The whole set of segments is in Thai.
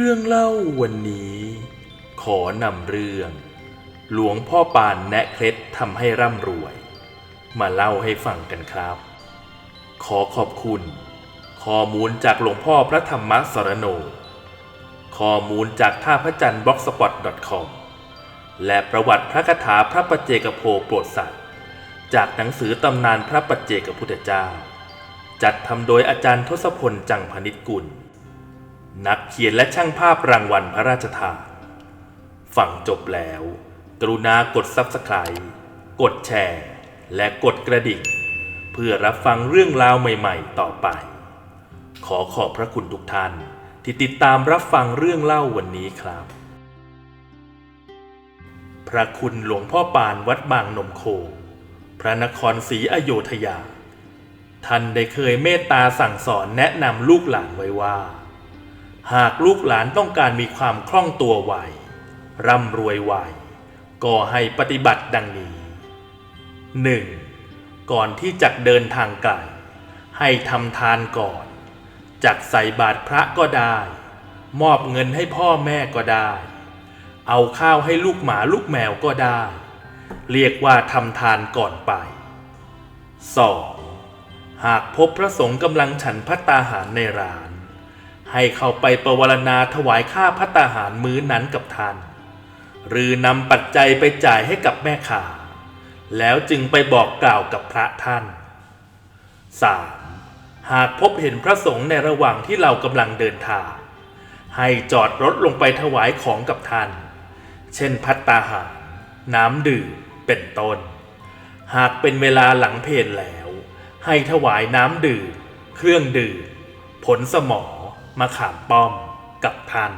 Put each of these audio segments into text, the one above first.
เรื่องเล่าวันนี้ ขอนำเรื่อง หลวงพ่อปานแนะเคล็ดทำให้ร่ำรวย มาเล่าให้ฟังกันครับ ขอขอบคุณ ข้อมูลจากหลวงพ่อพระธรรมสรโน ข้อมูลจากท่าพระจันทร์บล็อกสปอต .com และประวัติพระคาถาพระปัจเจกโพโปรดสัตว์ จากหนังสือตำนานพระปัจเจกพุทธเจ้า จัดทำโดยอาจารย์ทศพลจังพนิชกุล นักเขียนและช่างภาพรางวัลพระราชทานฟังจบแล้ว กรุณากด Subscribe กดแชร์ และกดกระดิ่ง เพื่อรับฟังเรื่องราวใหม่ๆ ต่อไป ขอขอบพระคุณทุกท่าน ที่ติดตามรับฟังเรื่องเล่าวันนี้ครับ พระคุณหลวงพ่อปานวัดบางนมโค พระนครศรีอโยธยา ท่านได้เคยเมตตาสั่งสอนแนะนำลูกหลานไว้ว่า หากลูกหลานต้องการมีความคล่องตัวไวร่ำรวยไวก็ให้ปฏิบัติดังนี้ 1. ก่อนที่จะเดินทางไกล ให้ทำทานก่อนจักใส่บาตรพระก็ได้ มอบเงินให้พ่อแม่ก็ได้ เอาข้าวให้ลูกหมาลูกแมวก็ได้ เรียกว่าทำทานก่อนไป 2. หากพบพระสงฆ์กำลังฉันพัตตาหารในร้าน ให้เข้าไปประวรณาถวายค่าพัตตาหารมื้อนั้นกับท่าน หรือนำปัจจัยไปจ่ายให้กับแม่ขาแล้วจึงไปบอกกล่าวกับพระท่าน 3. หากพบเห็นพระสงฆ์ในระหว่างที่เรากำลังเดินทาง ให้จอดรถลงไปถวายของกับท่าน เช่นพัตตาหาร น้ำดื่ม เป็นต้น หากเป็นเวลาหลังเพลแล้ว ให้ถวายน้ำดื่ม เครื่องดื่ม ผลสมอง มะขามป้อมกับท่าน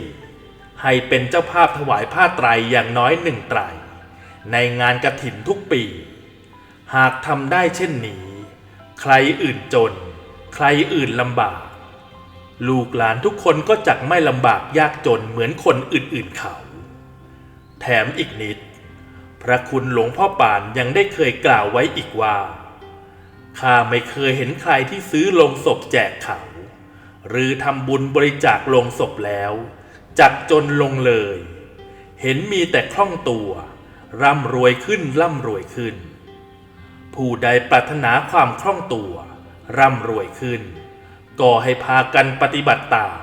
4. ให้เป็นเจ้าภาพถวายผ้าไตรอย่างน้อยหนึ่งไตร ในงานกระถินทุกปี หากทำได้เช่นนี้ ใครอื่นจน ใครอื่นลำบาก ลูกหลานทุกคนก็จักไม่ลำบากยากจนเหมือนคนอื่นๆเขา แถมอีกนิด พระคุณหลวงพ่อปานยังได้เคยกล่าวไว้อีกว่าข้าไม่เคยเห็นใครที่ซื้อลงศพแจกเขา หรือทำบุญบริจาคลงศพแล้ว จักจนลงเลย เห็นมีแต่คล่องตัว ร่ำรวยขึ้นร่ำรวยขึ้น ผู้ใดปรารถนาความคล่องตัว ร่ำรวยขึ้น ก็ให้พากันปฏิบัติตาม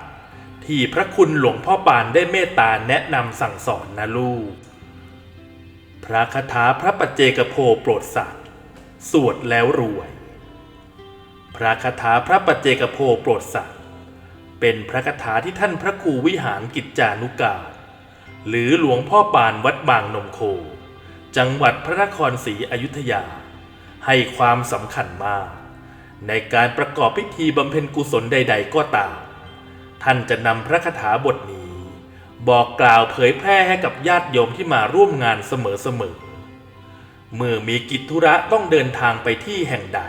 ที่พระคุณหลวงพ่อปานได้เมตตาแนะนำสั่งสอนนะลูก พระคาถาพระปัจเจกโพโปรดสัตว์สวดแล้วรวย พระคาถาพระปัจเจกโพโปรดสัตว์ เป็นพระคาถาที่ท่านพระครูวิหารกิจจานุกาศหรือหลวงพ่อปานวัดบางนมโค จังหวัดพระนครศรีอยุธยา ให้ความสำคัญมาก ในการประกอบพิธีบำเพ็ญกุศลใด ๆ ก็ตาม ท่านจะนำพระคาถาบทนี้ บอกกล่าวเผยแพร่ให้กับญาติโยมที่มาร่วมงานเสมอๆเมื่อมีกิจธุระต้องเดินทางไปที่แห่งใด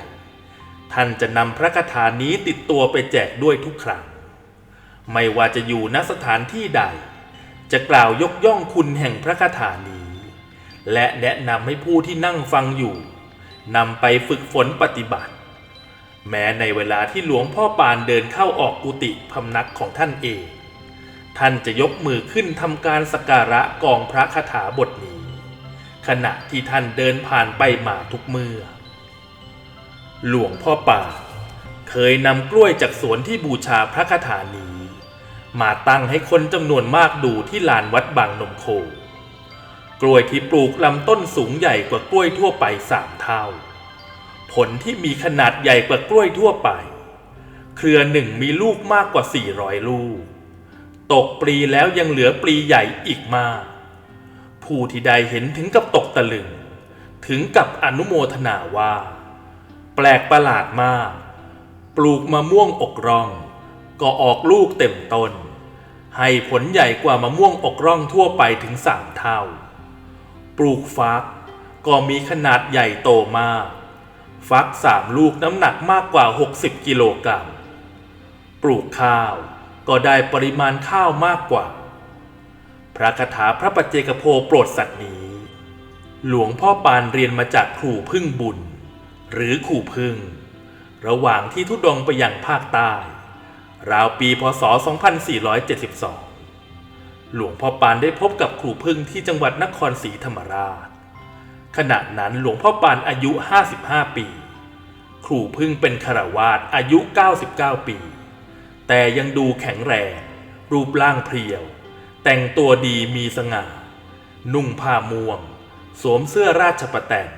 ท่านจะนำพระคาถานี้ติดตัวไปแจกด้วยทุกครั้ง ไม่ว่าจะอยู่ณสถานที่ใด จะกล่าวยกย่องคุณแห่งพระคาถานี้ และแนะนำให้ผู้ที่นั่งฟังอยู่นำไปฝึกฝนปฏิบัติ แม้ในเวลาที่หลวงพ่อปานเดินเข้าออกกุฏิพำนักของท่านเอง ท่านจะยกมือขึ้นทำการสักการะกองพระคาถาบทนี้ ขณะที่ท่านเดินผ่านไปมาทุกเมื่อ หลวงพ่อปานเคยนำกล้วยจากสวนที่บูชาพระคาถานี้ มาตั้งให้คนจำนวนมากดูที่ลานวัดบางนมโค กล้วยที่ปลูกลำต้นสูงใหญ่กว่ากล้วยทั่วไปสามเท่า ผลที่มีขนาดใหญ่กว่ากล้วยทั่วไป เครือหนึ่งมีลูกมากกว่า 400 ลูก ตกปลีแล้วยังเหลือปลีใหญ่อีกมาก ผู้ที่ใดเห็นถึงกับตกตะลึง ถึงกับอนุโมทนาว่า แปลกประหลาดมาก ปลูกมะม่วงอกร่องก็ออกลูกเต็มต้น ให้ผลใหญ่กว่ามะม่วงอกร่องทั่วไปถึงสามเท่า ปลูกฟักก็มีขนาดใหญ่โตมาก ฟักสามลูกน้ำหนักมากกว่า 60 กิโลกรัม ปลูกข้าวก็ได้ปริมาณข้าวมากกว่า พระคาถาพระปัจเจกโพโปรดสัตว์นี้ หลวงพ่อปานเรียนมาจากครูพึ่งบุญ หรือครูพึ่ง ระหว่างที่ทุดงไปยังภาคใต้ ราวปีพศ 2472 หลวงพ่อปานได้พบกับครูพึ่งที่จังหวัดนครศรีธรรมราช ขณะนั้นหลวงพ่อปานอายุ 55 ปี ครูพึ่งเป็นคารวาสอายุ 99 ปี แต่ยังดูแข็งแรง รูปร่างเพรียว แต่งตัวดีมีสง่า นุ่งผ้าม่วง สวมเสื้อราชประแตน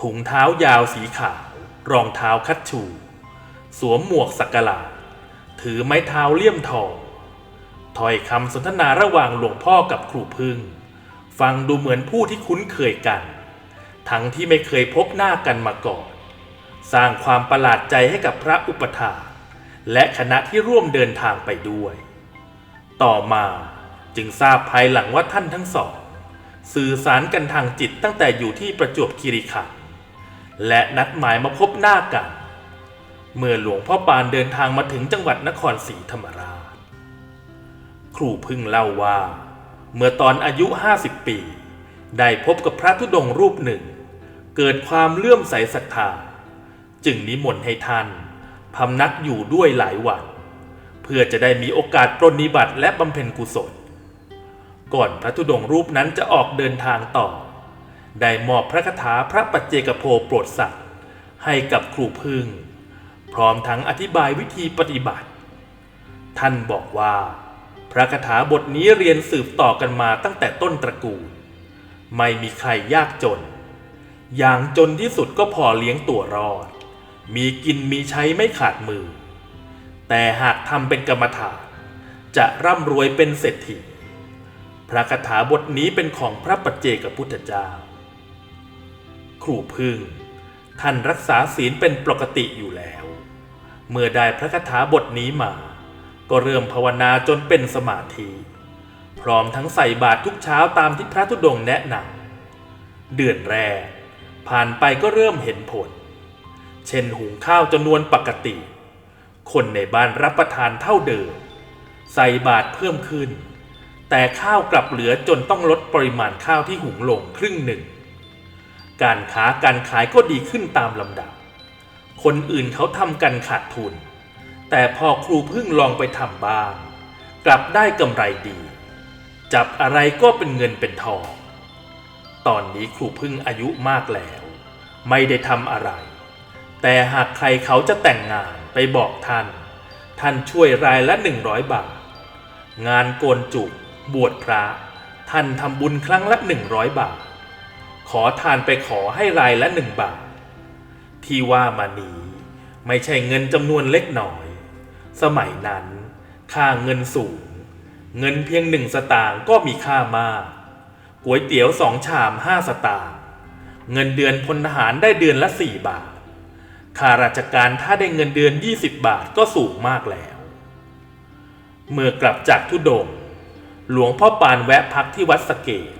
ถุงเท้ายาวสีขาว รองเท้าคัดชู สวมหมวกสักหลาด ถือไม้เท้าเลี่ยมทองถ้อยคำสนทนาระหว่างหลวงพ่อกับครูพึ่ง ฟังดูเหมือนผู้ที่คุ้นเคยกัน ทั้งที่ไม่เคยพบหน้ากันมาก่อน สร้างความประหลาดใจให้กับพระอุปถาและคณะที่ร่วมเดินทางไปด้วย ต่อมาจึงทราบภายหลังว่าท่านทั้งสอง สื่อสารกันทางจิตตั้งแต่อยู่ที่ประจวบคีรีขันธ์และนัดหมายมาพบหน้ากัน เมื่อหลวงพ่อปานเดินทางมาถึงจังหวัดนครศรีธรรมราช ครูพึ่งเล่าว่า เมื่อตอนอายุ 50 ปี ได้พบกับพระธุดงรูปหนึ่ง เกิดความเลื่อมใสศรัทธา จึงนิมนต์ให้ท่านพำนักอยู่ด้วยหลายวัน เพื่อจะได้มีโอกาสปรนนิบัติและบำเพ็ญกุศล ก่อนพระธุดงรูปนั้นจะออกเดินทางต่อ ได้มอบพระคาถาพระปัจเจกโพโปรดสัตว์ให้กับครูพึ่ง พร้อมทั้งอธิบายวิธีปฏิบัติ ท่านบอกว่า พระคาถาบทนี้เรียนสืบต่อกันมาตั้งแต่ต้นตระกูล ไม่มีใครยากจน อย่างจนที่สุดก็พอเลี้ยงตัวรอด มีกินมีใช้ไม่ขาดมือ แต่หากทำเป็นกรรมฐานจะร่ำรวยเป็นเศรษฐี พระคาถาบทนี้เป็นของพระปัจเจกพุทธเจ้า ครูพึ่ง ท่านรักษาศีลเป็นปกติอยู่แล้ว เมื่อได้พระคาถาบทนี้มา ก็เริ่มภาวนาจนเป็นสมาธิ พร้อมทั้งใส่บาตรทุกเช้าตามที่พระธุดงค์แนะนำเดือนแรก ผ่านไปก็เริ่มเห็นผล เช่นหุงข้าวจำนวนปกติ คนในบ้านรับประทานเท่าเดิม ใส่บาตรเพิ่มขึ้น แต่ข้าวกลับเหลือจนต้องลดปริมาณข้าวที่หุงลงครึ่งหนึ่ง การค้าการขายก็ดีขึ้นตามลำดับ คนอื่นเขาทำกันขาดทุน แต่พอครูพึ่งลองไปทำบ้าง กลับได้กำไรดี จับอะไรก็เป็นเงินเป็นทอง ตอนนี้ครูพึ่งอายุมากแล้ว ไม่ได้ทำอะไร แต่หากใครเขาจะแต่งงานไปบอกท่าน ท่านช่วยรายละหนึ่งร้อยบาท งานโกนจุกบวชพระ ท่านทำบุญครั้งละหนึ่งร้อยบาท ขอทานไปขอให้รายละหนึ่งบาท ที่ว่ามานี้ไม่ใช่เงินจำนวนเล็กน้อย สมัยนั้น ค่าเงินสูง เงินเพียงหนึ่งสตางค์ก็มีค่ามากก๋วยเตี๋ยวสองชามห้าสตางค์เงินเดือนพลทหารได้เดือนละสี่บาทข้าราชการถ้าได้เงินเดือน 20 บาทก็สูงมากแล้ว เมื่อกลับจากทุดง หลวงพ่อปานแวะพักที่วัดสเกด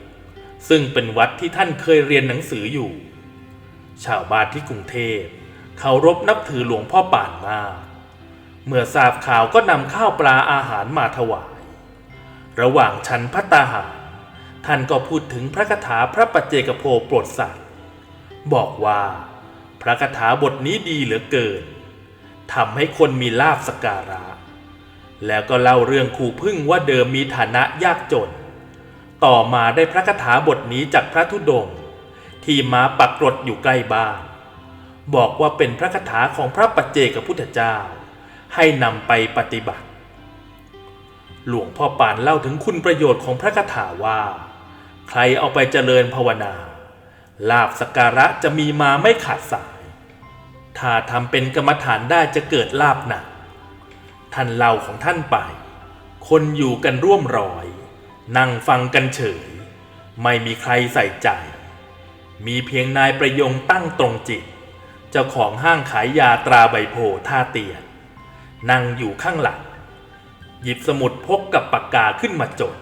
ซึ่งเป็นวัดที่ท่านเคยเรียนหนังสืออยู่ ชาวบ้านที่กรุงเทพเคารพนับถือหลวงพ่อป่านมาก เมื่อทราบข่าวก็นำข้าวปลาอาหารมาถวาย ระหว่างชั้นพัตตาหาร ท่านก็พูดถึงพระคาถาพระปัจเจกโพโปรดสัตว์บอกว่าพระคาถาบทนี้ดีเหลือเกินทำให้คนมีลาบสการะ แล้วก็เล่าเรื่องครูพึ่งว่าเดิมมีฐานะยากจน ต่อมาได้พระคาถาบทนี้จากพระธุดงค์ที่มาปักกรดอยู่ใกล้บ้านบอกว่าเป็นพระคาถาของพระปัจเจกพุทธเจ้า ให้นำไปปฏิบัติ หลวงพ่อปานเล่าถึงคุณประโยชน์ของพระคาถาว่า ใครเอาไปเจริญภาวนา ลาบสกการะจะมีมาไม่ขาดสาย ถ้าทำเป็นกรรมฐานได้จะเกิดลาบหนักท่านเล่าของท่านไป คนอยู่กันร่วมร้อย นั่งฟังกันเฉย ไม่มีใครใส่ใจ มีเพียงนายประยงตั้งตรงจิต เจ้าของห้างขายยาตราใบโพท่าเตียน นั่งอยู่ข้างหลัง หยิบสมุดพกกับปากกาขึ้นมาจด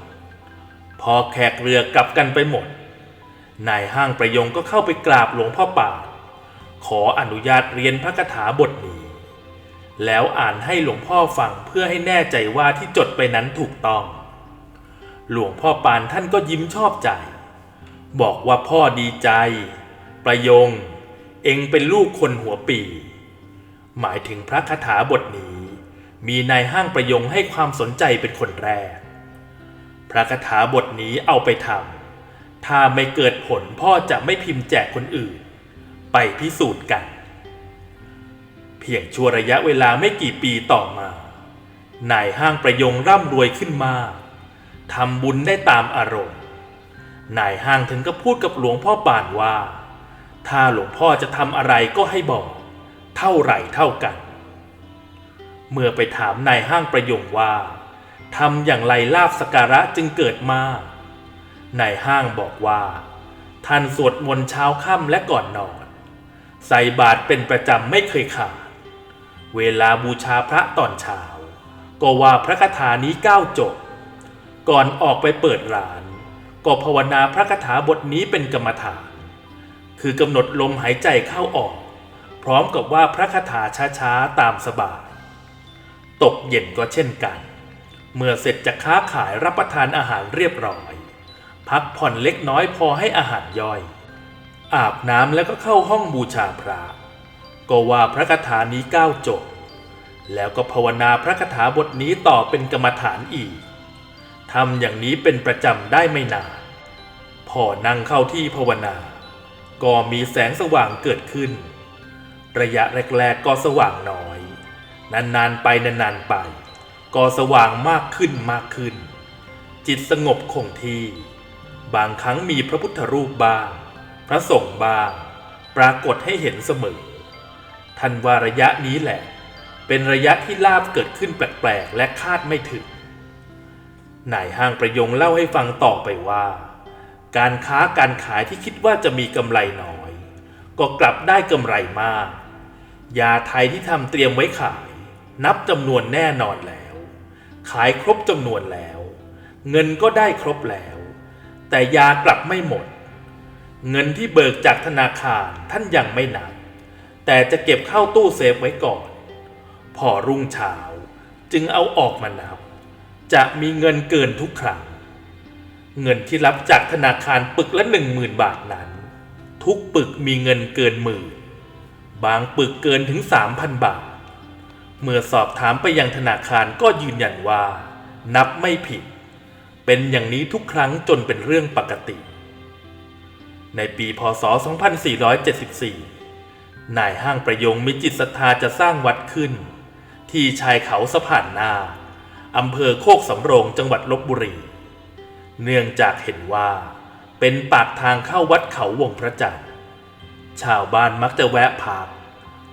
พอแขกเรือกลับกันไปหมด นายห้างประยงก็เข้าไปกราบหลวงพ่อป่า ขออนุญาตเรียนพระคาถาบทนี้ แล้วอ่านให้หลวงพ่อฟังเพื่อให้แน่ใจว่าที่จดไปนั้นถูกต้อง หลวงพ่อปานท่านก็ยิ้มชอบใจ บอกว่าพ่อดีใจ ประยง เองเป็นลูกคนหัวปี หมายถึงพระคาถาบทนี้ มีนายห้างประยงให้ความสนใจเป็นคนแรก พระคาถาบทนี้เอาไปทำถ้าไม่เกิดผลพ่อจะไม่พิมพ์แจกคนอื่น ไปพิสูจน์กัน เพียงชั่วระยะเวลาไม่กี่ปีต่อมา นายห้างประยงร่ำรวยขึ้นมาก ทำบุญได้ตามอารมณ์ นายห้างถึงก็พูดกับหลวงพ่อปานว่า ถ้าหลวงพ่อจะทำอะไรก็ให้บอก เท่าไหร่เท่ากัน เมื่อไปถามนายห้างประยงว่าทำอย่างไรลาบสการะจึงเกิดมานายห้างบอกว่า ท่านสวดมนต์เช้าค่ำและก่อนนอน ใส่บาตรเป็นประจำไม่เคยขาด เวลาบูชาพระตอนเช้า ก็ว่าพระคาถานี้เก้าจบ ก่อนออกไปเปิดร้าน ก็ภาวนาพระคาถาบทนี้เป็นกรรมฐาน คือกำหนดลมหายใจเข้าออก พร้อมกับว่าพระคาถาช้าๆตามสบาย ตกเย็นก็เช่นกัน เมื่อเสร็จจากค้าขายรับประทานอาหารเรียบร้อย พักผ่อนเล็กน้อยพอให้อาหารย่อย อาบน้ำแล้วก็เข้าห้องบูชาพระ ก็ว่าพระคาถานี้ก้าวจบ แล้วก็ภาวนาพระคาถาบทนี้ต่อเป็นกรรมฐานอีก ทำอย่างนี้เป็นประจำได้ไม่นานพอนั่งเข้าที่ภาวนา ก็มีแสงสว่างเกิดขึ้น ระยะแรกๆก็สว่างน้อย นานๆไปนานๆไป ก็สว่างมากขึ้นมากขึ้น จิตสงบคงที่ บางครั้งมีพระพุทธรูปบ้าง พระสงฆ์บ้าง ปรากฏให้เห็นเสมอ ท่านว่าระยะนี้แหละ เป็นระยะที่ลาบเกิดขึ้นแปลกๆและคาดไม่ถึง นายห้างประยงเล่าให้ฟังต่อไปว่า การค้าการขายที่คิดว่าจะมีกำไรน้อย ก็กลับได้กำไรมาก ยาไทยที่ทำเตรียมไว้ขาย นับจำนวนแน่นอนแล้ว ขายครบจำนวนแล้ว เงินก็ได้ครบแล้ว แต่ยากลับไม่หมด เงินที่เบิกจากธนาคารท่านยังไม่นับ แต่จะเก็บเข้าตู้เซฟไว้ก่อน พอรุ่งเช้าจึงเอาออกมานับ จะมีเงินเกินทุกครั้ง เงินที่รับจากธนาคารปึกละหนึ่งหมื่นบาทนั้น ทุกปึกมีเงินเกินหมื่น บางปึกเกินถึงสามพันบาท เมื่อสอบถามไปยังธนาคารก็ยืนยันว่า นับไม่ผิด เป็นอย่างนี้ทุกครั้งจนเป็นเรื่องปกติ ในปีพศ 2474 นายห้างประยงมีจิตศรัทธาจะสร้างวัดขึ้น ที่ชายเขาสะพานนา อำเภอโคกสำโรงจังหวัดลบบุรี เนื่องจากเห็นว่า เป็นปากทางเข้าวัดเขาวงพระจันทร์ชาวบ้านมักจะแวะพัก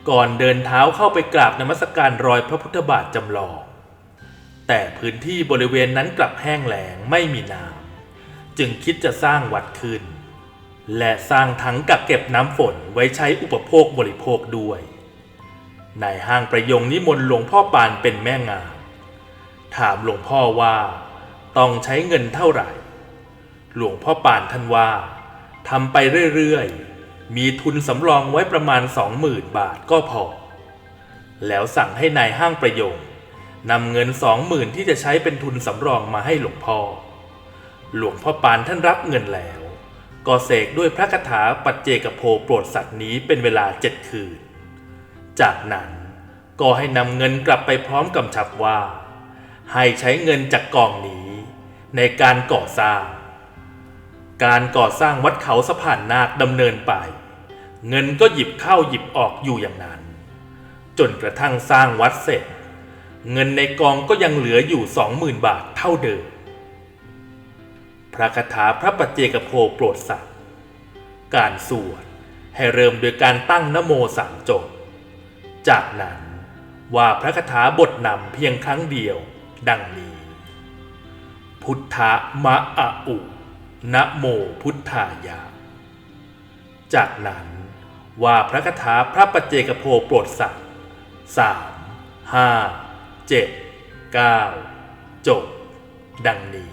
ก่อนเดินเท้าเข้าไปกราบนมัสการรอยพระพุทธบาทจำลอง แต่พื้นที่บริเวณนั้นกลับแห้งแล้งไม่มีน้ำจึงคิดจะสร้างวัดขึ้น และสร้างถังกักเก็บน้ำฝนไว้ใช้อุปโภคบริโภคด้วยนายห้างประยงนิมนต์หลวงพ่อปานเป็นแม่งาน ถามหลวงพ่อว่า ต้องใช้เงินเท่าไหร่ หลวงพ่อปานท่านว่าทำไปเรื่อยๆ มีทุนสำรองไว้ประมาณสองหมื่นบาทก็พอ แล้วสั่งให้นายห้างประโยงนำเงินสองหมื่นที่จะใช้เป็นทุนสำรองมาให้หลวงพ่อ หลวงพ่อปานท่านรับเงินแล้ว ก็เสกด้วยพระคาถาปัจเจกโพโปรดสัตว์นี้เป็นเวลาเจ็ดคืน จากนั้นก็ให้นำเงินกลับไปพร้อมกำชับว่า ให้ใช้เงินจากกองนี้ ในการก่อสร้าง การก่อสร้างวัดเขาสะพานนาคดำเนินไป เงินก็หยิบเข้าหยิบออกอยู่อย่างนั้น จนกระทั่งสร้างวัดเสร็จ เงินในกองก็ยังเหลืออยู่สองหมื่นบาทเท่าเดิม พระคาถาพระปัจเจกโพโปรดสัตว์การสวดให้เริ่มโดยการตั้งนโมสามจบ จากนั้นว่าพระคาถาบทนำเพียงครั้งเดียว ดังนี้ พุทธะมะอะอุนะโมพุทธายะ จากนั้นว่าพระคาถาพระปัจเจกโพโปรดสัตว์สามห้าเจ็ดเก้าจบ ดังนี้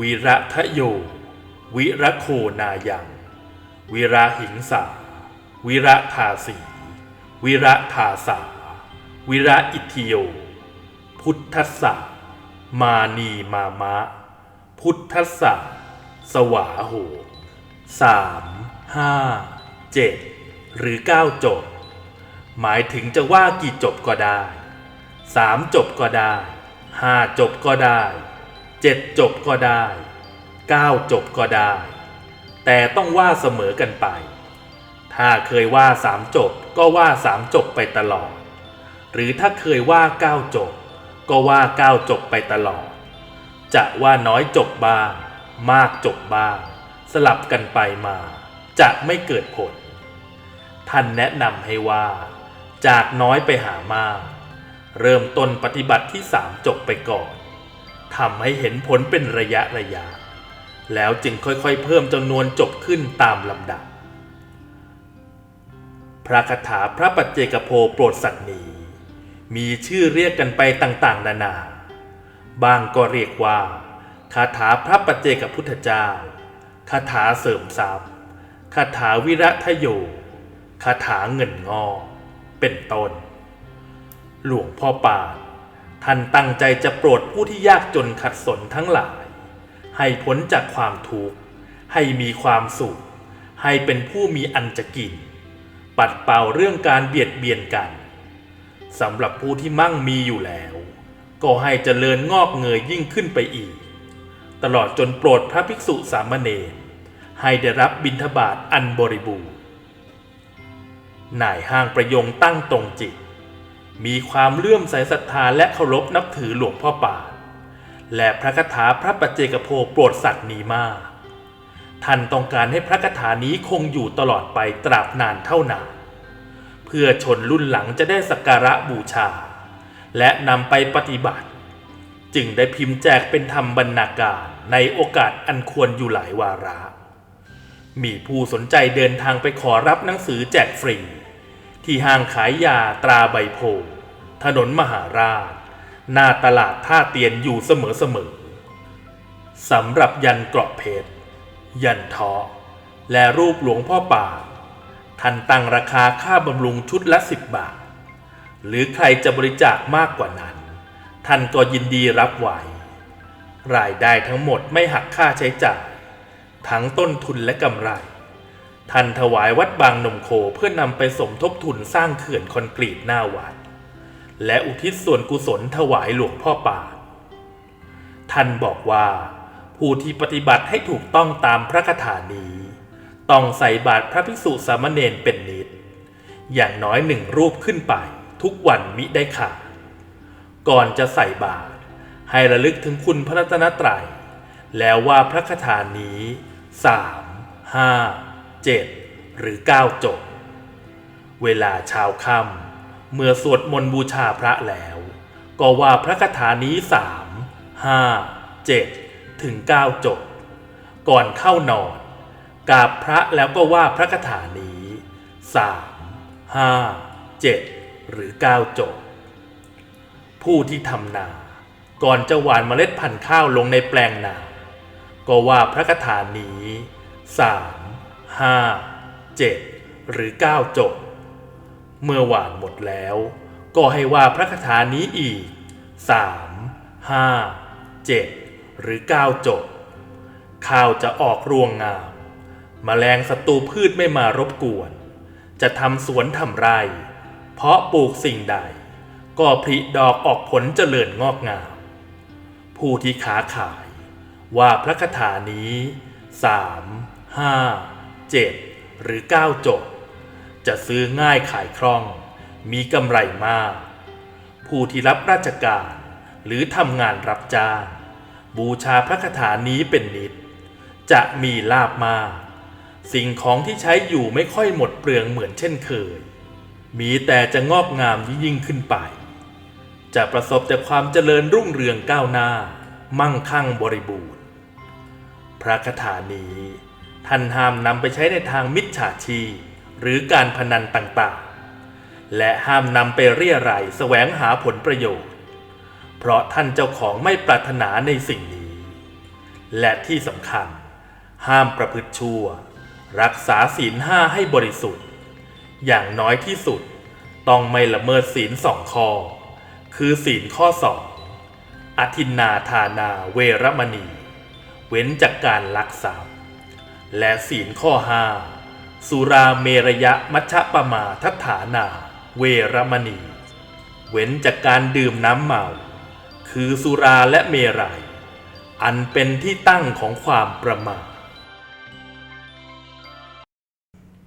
วิระทะโย วิระโคนายัง วิระหิงสา วิระทาสี วิระทาสา วิระอิทิโย พุทธัสสะมานีมามะ พุทธัสสะสวาโหสามห้าเจ็ดหรือเก้าจบ หมายถึงจะว่ากี่จบก็ได้สามจบก็ได้ห้าจบก็ได้เจ็ดจบก็ได้เก้าจบก็ได้ แต่ต้องว่าเสมอกันไป ถ้าเคยว่าสามจบก็ว่าสามจบไปตลอด หรือถ้าเคยว่าเก้าจบ ก็ว่าก้าวจบไปตลอด จะว่าน้อยจบบ้าง มากจบบ้าง สลับกันไปมา จะไม่เกิดผล ท่านแนะนำให้ว่า จากน้อยไปหามาก เริ่มต้นปฏิบัติที่สามจบไปก่อนทำให้เห็นผลเป็นระยะระยะ แล้วจึงค่อยๆ เพิ่มจำนวนจบขึ้นตามลำดับ พระคาถาพระปัจเจกโพโปรดสัตว์นี้ มีชื่อเรียกกันไปต่างๆ นานา บางก็เรียกว่า คาถาพระปัจเจกพุทธเจ้า คาถาเสริมทรัพย์ คาถาวิรัทโย คาถาเงินงอ เป็นต้น หลวงพ่อป่าท่านตั้งใจจะโปรดผู้ที่ยากจนขัดสนทั้งหลาย ให้พ้นจากความทุกข์ ให้มีความสุข ให้เป็นผู้มีอันจะกิน ปัดเป่าเรื่องการเบียดเบียนกัน สำหรับผู้ที่มั่งมีอยู่แล้ว ก็ให้เจริญงอกเงยยิ่งขึ้นไปอีก ตลอดจนโปรดพระภิกษุสามเณรให้ได้รับบิณฑบาตอันบริบูรณ์นายห้างประยงตั้งตรงจิต มีความเลื่อมใสศรัทธาและเคารพนับถือหลวงพ่อป่า และพระคาถาพระปัจเจกโพโปรดสัตว์นี้มาก ท่านต้องการให้พระคาถานี้คงอยู่ตลอดไปตราบนานเท่านาน เพื่อชนรุ่นหลังจะได้สักการะบูชา และนำไปปฏิบัติ จึงได้พิมพ์แจกเป็นธรรมบรรณาการในโอกาสอันควรอยู่หลายวาระ มีผู้สนใจเดินทางไปขอรับหนังสือแจกฟรี ที่ห้างขายยาตราใบโพถนนมหาราช หน้าตลาดท่าเตียนอยู่เสมอๆสำหรับยันเกราะเพชรยันเทาะและรูปหลวงพ่อป่า ท่านตั้งราคาค่าบำรุงชุดละสิบบาท หรือใครจะบริจาคมากกว่านั้น ท่านก็ยินดีรับไหว รายได้ทั้งหมดไม่หักค่าใช้จ่าย ทั้งต้นทุนและกำไร ท่านถวายวัดบางนมโคเพื่อนำไปสมทบทุนสร้างเขื่อนคอนกรีตหน้าวัด และอุทิศส่วนกุศลถวายหลวงพ่อป่า ท่านบอกว่า ผู้ที่ปฏิบัติให้ถูกต้องตามพระคาถานี้ ต้องใส่บาตรพระภิกษุสามเณรเป็นนิดอย่างน้อยหนึ่งรูปขึ้นไป ทุกวันมิได้ขาดก่อนจะใส่บาตรให้ระลึกถึงคุณพระรัตนตรัย แล้วว่าพระคาถานี้สามห้าเจ็ดหรือเก้าจบ เวลาเช้าค่ำเมื่อสวดมนต์บูชาพระแล้ว ก็ว่าพระคาถานี้สามห้าเจ็ดถึงเก้าจบ ก่อนเข้านอน กราบพระแล้วก็ว่าพระคาถานี้สามห้าเจ็ดหรือเก้าจบ ผู้ที่ทำนา ก่อนจะหว่านเมล็ดพันธุ์ข้าวลงในแปลงนา ก็ว่าพระคาถานี้สามห้าเจ็ดหรือเก้าจบ เมื่อหว่านหมดแล้ว ก็ให้ว่าพระคาถานี้อีกสามห้าเจ็ดหรือเก้าจบ ข้าวจะออกรวงงาม แมลงศัตรูพืชไม่มารบกวน จะทำสวนทำไร่เพราะปลูกสิ่งใด ก็ผลิดอกออกผลเจริญงอกงาม ผู้ที่ค้าขายว่าพระคาถานี้สามห้าเจ็ดหรือเก้าจบ จะซื้อง่ายขายคล่อง มีกำไรมาก ผู้ที่รับราชการหรือทำงานรับจ้าง บูชาพระคาถานี้เป็นนิด จะมีลาบมาก สิ่งของที่ใช้อยู่ไม่ค่อยหมดเปลืองเหมือนเช่นเคย มีแต่จะงอกงามยิ่งขึ้นไป จะประสบแต่ความเจริญรุ่งเรืองก้าวหน้า มั่งคั่งบริบูรณ์ พระคาถานี้ท่านห้ามนำไปใช้ในทางมิจฉาชีหรือการพนันต่างๆ และห้ามนำไปเรียรัยแสวงหาผลประโยชน์ เพราะท่านเจ้าของไม่ปรารถนาในสิ่งนี้ และที่สำคัญ ห้ามประพฤติชั่ว รักษาศีลห้าให้บริสุทธิ์ อย่างน้อยที่สุดต้องไม่ละเมิดศีลสองข้อ คือศีลข้อสองอธินนาทานาเวรมณี เว้นจากการลักทรัพย์ และศีลข้อห้าสุราเมรยะมัชฌปมาทัฏฐานา เวรมณี เว้นจากการดื่มน้ำเมา คือสุราและเมรัยอันเป็นที่ตั้งของความประมาท